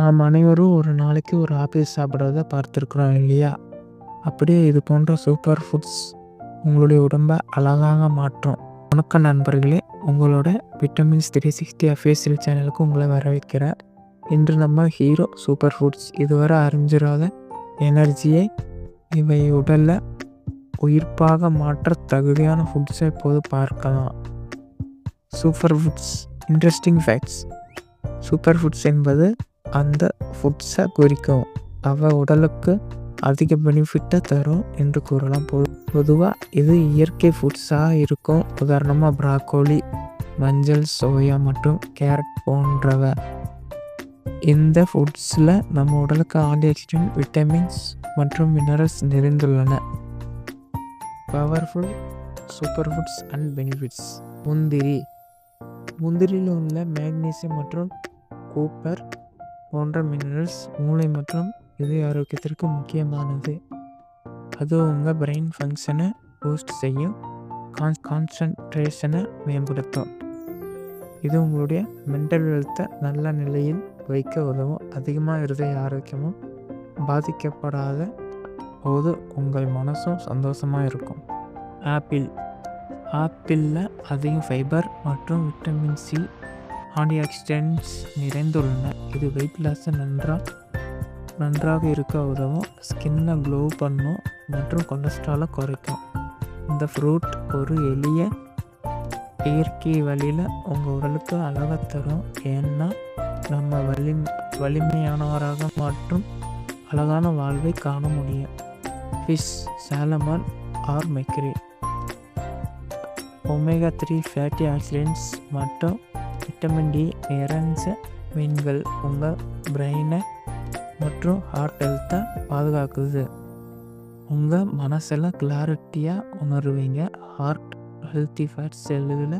நாம் அனைவரும் ஒரு நாளைக்கு ஒரு ஆப்பிள் சாப்பிட்றத பார்த்துருக்குறோம் இல்லையா? அப்படியே இது போன்ற சூப்பர் ஃபுட்ஸ் உங்களுடைய உடம்பை அழகாக மாற்றும். வணக்கம் நண்பர்களே உங்களோட விட்டமின்ஸ் த்ரீ சிக்ஸ்டி அஃபேஷியல் சேனலுக்கு உங்களை வரவேற்கிறேன் இன்று நம்ம ஹீரோ சூப்பர் ஃபுட்ஸ் இதுவரை அறிஞ்சிடாத எனர்ஜியை இவை உடலில் உயிர்ப்பாக மாற்ற தகுதியான ஃபுட்ஸை இப்போது பார்க்கலாம். Super foods interesting facts super foods என்பது அந்த ஃபுட்ஸை குறிக்கும் அவை உடலுக்கு அதிக பெனிஃபிட்டை தரும் என்று கூறலாம். பொ பொதுவாக இது இயற்கை ஃபுட்ஸாக இருக்கும். உதாரணமாக ப்ராக்கோலி மஞ்சள் சோயா மற்றும் கேரட் போன்றவை. இந்த ஃபுட்ஸில் நம்ம உடலுக்கு ஆன்டிஆக்சிடென்ட் விட்டமின்ஸ் மற்றும் மினரல்ஸ் நிறைந்துள்ளன. Powerful super foods and benefits. முந்திரி. முந்திரியில் உள்ள மேக்னீசியம் மற்றும் கூப்பர் போன்ற மினரல்ஸ் மூளை மற்றும் இதய ஆரோக்கியத்திற்கு முக்கியமானது. அது உங்கள் பிரெயின் ஃபங்க்ஷனை பூஸ்ட் செய்யும். கான் கான்சன்ட்ரேஷனை மேம்படுத்தும். இது உங்களுடைய மென்டல் ஹெல்த்தை நல்ல நிலையில் வைக்க உதவும். அதிகமாக இருதய ஆரோக்கியமும் பாதிக்கப்படாத போது உங்கள் மனசும் சந்தோஷமாக இருக்கும். ஆப்பிள் ஆப்பிளில் அதிக ஃபைபர் மற்றும் விட்டமின் சி ஆன்டிஆக்சிடென்ட்ஸ் நிறைந்துள்ளன. இது வெயிட் லாஸை நன்றாக நன்றாக இருக்க உதவும். ஸ்கின்னை க்ளோ பண்ணும் மற்றும் கொலஸ்ட்ராலை குறைக்கும். இந்த ஃப்ரூட் ஒரு எளிய இயற்கை வழியில் உங்கள் உடலுக்கு அழகை தரும். ஏன்னா நம்ம வலி வலிமையானவராக மற்றும் அழகான வாழ்வை காண முடியும். Fish salmon or mackerel omega three fatty accidents மற்றும் விட்டமின் டி நிறைஞ்ச மீன்கள் உங்கள் பிரெயினை மற்றும் ஹார்ட் ஹெல்த்தை பாதுகாக்குது. உங்கள் மனசில் கிளாரிட்டியாக உணருவீங்க. ஹார்ட் ஹெல்த்தி ஃபேட் செல்லுகளை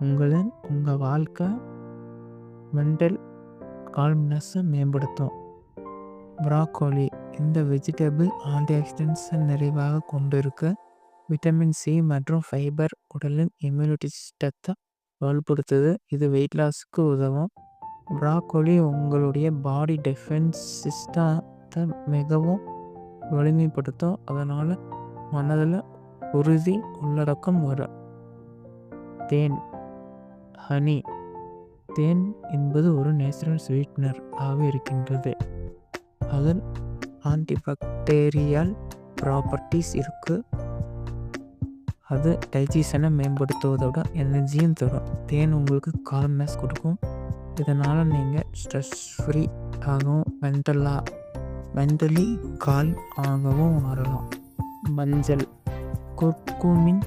உங்களின் உங்கள் வாழ்க்கை மென்டல் கால்ம்னஸை மேம்படுத்தும். ப்ராக்கோலி இந்த வெஜிடபிள் ஆன்டிஆக்சிடென்ட்ஸை நிறைவாக கொண்டிருக்க. விட்டமின் சி மற்றும் ஃபைபர் உடலின் இம்யூனிட்டி சிஸ்டத்தை வலுப்படுத்துது. இது வெயிட் லாஸுக்கு உதவும். ப்ராக்கோலி உங்களுடைய பாடி டிஃபென்ஸ் சிஸ்டத்தை மிகவும் வலிமைப்படுத்தும். அதனால் மனதில் உறுதி உள்ளடக்கம் வரும் தேன் ஹனி தேன் என்பது ஒரு நேச்சுரல் ஸ்வீட்னர் ஆக இருக்கின்றது. அதன் ஆன்டிபாக்டீரியல் ப்ராப்பர்ட்டிஸ் இருக்குது அது டைஜஷனை மேம்படுத்துவதோட எனர்ஜியும் தரும். தேன் உங்களுக்கு கால்னஸ் கொடுக்கும். இதனால் நீங்கள் ஸ்ட்ரெஸ் ஃப்ரீ ஆகவும் மென்டலாக மென்டலி கால் ஆகவும் உணரலாம் மஞ்சள். குர்குமின்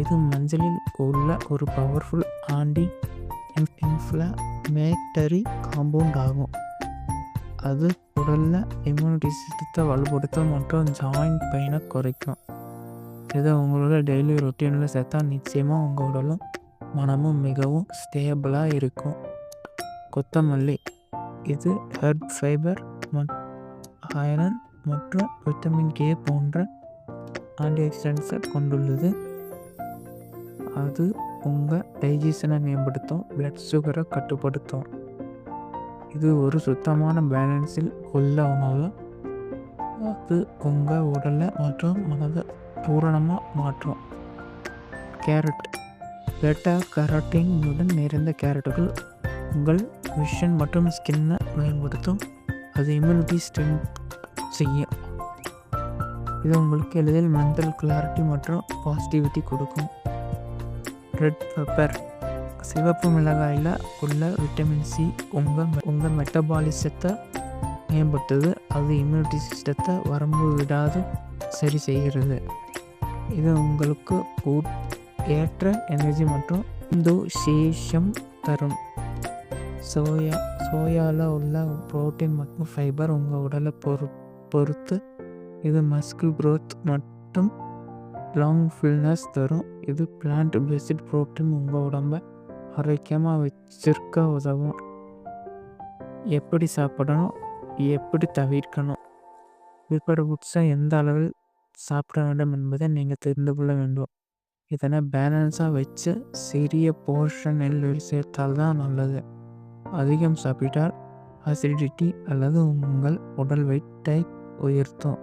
இது மஞ்சளில் உள்ள ஒரு பவர்ஃபுல் ஆண்டி இன்ஃப்ளமேட்டரி காம்பவுண்ட் ஆகும். அது உடலில் இம்யூனிட்டி சிஸ்டத்தை வலுப்படுத்தும் மற்றும் ஜாயிண்ட் பெயினை குறைக்கும். இதை உங்களோட டெய்லி ரொட்டீனில் சேர்த்தா நிச்சயமாக உங்கள் உடலும் மனமும் மிகவும் ஸ்டேபிளாக இருக்கும். கொத்தமல்லி இது ஹெர்ப் ஃபைபர் ஐரன் மற்றும் விட்டமின் கே போன்ற ஆன்டிஆக்சிடென்ட்ஸை கொண்டுள்ளது. அது உங்கள் டைஜஷனை மேம்படுத்தும் பிளட் சுகரை கட்டுப்படுத்தும். இது ஒரு சுத்தமான பேலன்ஸில் உள்ள உணவு. அது உங்கள் உடலை மற்றும் மனதை பூரணமாக மாற்றும். கேரட். பெட்டா கரோட்டினுடன் நிறைந்த கேரட்டுகள் உங்கள் விஷன் மற்றும் ஸ்கின்னை மேம்படுத்தும். அது இம்யூனிட்டி ஸ்ட்ரென்த் செய்யும். இது உங்களுக்கு எளிதில் மென்டல் கிளாரிட்டி மற்றும் பாசிட்டிவிட்டி கொடுக்கும். ரெட் பெப்பர் சிவப்பு மிளகாயில் உள்ள விட்டமின் சி உங்கள் உங்கள் மெட்டபாலிசத்தை மேம்படுத்துது. அது இம்யூனிட்டி சிஸ்டத்தை வரம்பு விடாது சரி செய்கிறது. இது உங்களுக்கு ஏற்ற எனர்ஜி மற்றும் இந்தோசேஷம் தரும். சோயா சோயாவில் உள்ள ப்ரோட்டீன் மற்றும் ஃபைபர் உங்கள் உடலை பொறு பொறுத்து இது மஸ்கிள் க்ரோத் மற்றும் லாங் ஃபில்னஸ் தரும். இது பிளான்ட் பேஸ்ட் ப்ரோட்டீன் உங்கள் உடம்பை ஆரோக்கியமாக வச்சிருக்க உதவும். எப்படி சாப்பிடணும் எப்படி தவிர்க்கணும் இப்படி புட்ஸை எந்த அளவில் சாப்பிட வேண்டும் என்பதை நீங்கள் தெரிந்து கொள்ள வேண்டும். இதனை பேலன்ஸாக வச்சு சிறிய போர்ஷனில் சேர்த்தால் தான் நல்லது. அதிகம் சாப்பிட்டால் அசிடிட்டி அல்லது உங்கள் உடல் வெயிட்டை உயர்த்தும்.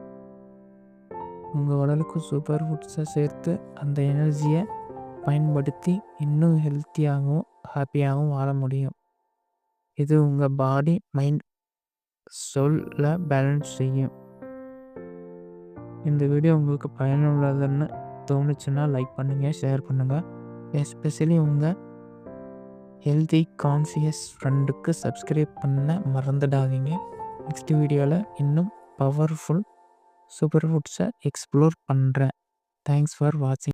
உங்கள் உடலுக்கு சூப்பர் ஃபுட்ஸை சேர்த்து அந்த எனர்ஜியை பயன்படுத்தி இன்னும் ஹெல்த்தியாகவும் ஹாப்பியாகவும் வாழ முடியும். இது உங்கள் பாடி மைண்ட் சொல்ல பேலன்ஸ் செய்யும். இந்த வீடியோ உங்களுக்கு பயனுள்ளதுன்னு தோணுச்சுன்னா லைக் பண்ணுங்கள் ஷேர் பண்ணுங்கள் எஸ்பெஷலி உங்கள் ஹெல்தி கான்சியஸ் ஃப்ரெண்டுக்கு சப்ஸ்கிரைப் பண்ண மறந்துடாதீங்க. நெக்ஸ்ட் வீடியோவில் இன்னும் பவர்ஃபுல் சூப்பர் ஃபுட்ஸை எக்ஸ்ப்ளோர் பண்ணுறேன் தேங்க்ஸ் ஃபார் வாட்சிங்